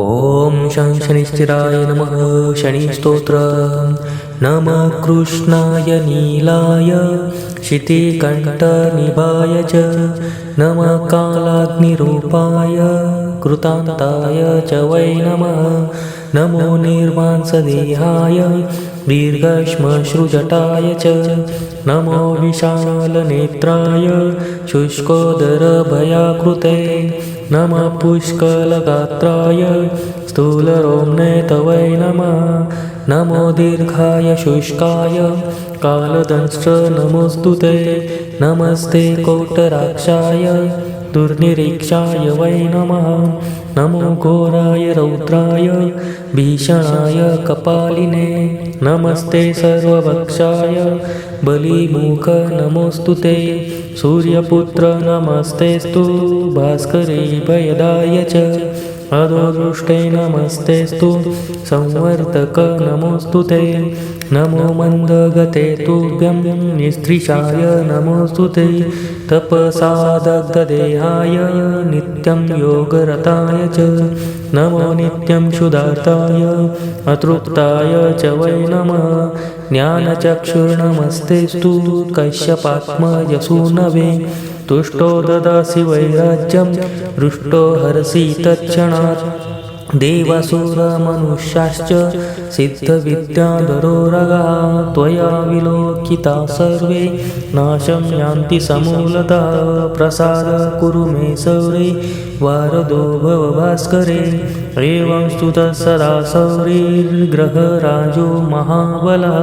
ॐ शं शनिश्चिराय नमः शनिस्तोत्र नमः कृष्णाय नीलाय शितिकण्ठनिभाय च। नमः कालाग्निरूपाय कृतान्ताय च वै नमः। नमो निर्मांसदेहाय दीर्घश्मश्रुजटाय च। नमो विशालनेत्राय शुष्कोदरभयाकृते। नमः पुष्कलगात्राय स्थूलरोम्णे तवै नमः। नमो दीर्घाय शुष्काय कालदंश्च नमोऽस्तु ते। नमस्ते कोटराक्षाय दुर्निरीक्षाय वै नमः। नमो घोराय रौद्राय भीषणाय कपालिने। नमस्ते सर्वभक्षाय बलिमुख नमोऽस्तु ते। सूर्यपुत्र नमस्तेस्तु भास्करे भयदाय च। अधोदृष्टे नमस्तेस्तु संवर्तक नमोऽस्तु ते नमो मन्दगते तुभ्यं निस्त्रिशाय नमोऽस्तु ते। तपसादग्धदेहाय नित्यं योगरताय च। नमो नित्यं क्षुधार्ताय अतृप्ताय च वै नमः। ज्ञानचक्षुर्नमस्तेस्तु कश्यपात्मयसूनवे तुष्टो ददासि वैराज्यं रुष्टो हरसि तत्क्षणात्। देवासुरमनुष्याश्च सिद्धविद्याधरोरगा त्वया विलोकिता सर्वे नाशं यान्ति समूलतः प्रसाद कुरु मे सौरे वारदो भव भास्करे एवं स्तुतः सदा सौरिर्ग्रहराजो महाबलः।